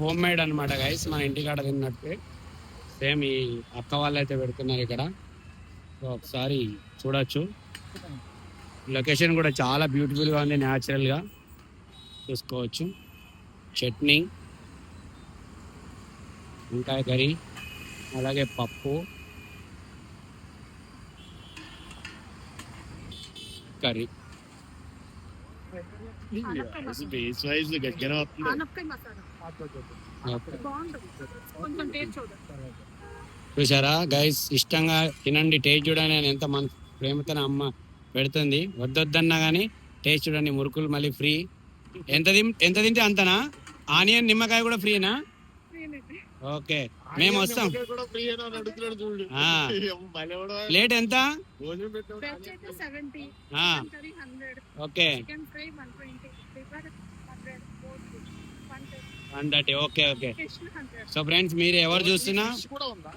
Home made అనమాట guys మన ఇంటికాడ తిన్నట్టు. సేమ్ ఈ అక్క వాళ్ళు అయితే పెడుతున్నారు ఇక్కడ. సో ఒకసారి చూడొచ్చు. లొకేషన్ కూడా చాలా beautiful గా ఉంది natural గా. చూసుకోవచ్చు. చట్నీ వంకాయ కర్రీ. అలాగే పప్పు. కర్రీ. బేస్ వైజ్ దగ్గర వస్తుంది. చూసారా గైస్ ఇష్టంగా తినండి. టేస్ట్ చూడని అని ఎంత మన ప్రేమతో అమ్మ పెడుతుంది. వద్దొద్దన్నా కానీ టేస్ట్ చూడండి. మురుకులు మళ్ళీ ఫ్రీ ఎంత ఎంత తింటే అంతనా? ఆనియన్ నిమ్మకాయ కూడా ఫ్రీనా. ఓకే. మేము వస్తాం. ప్లేట్ ఎంత? భోజనం పెట్టినప్పుడు వెజ్ అయితే seventy ah, curry hundred okay chicken fry one thirty okay okay so friends మీరు ఎవరు చూస్తున్నా? ఫిష్ కూడా ఉందా?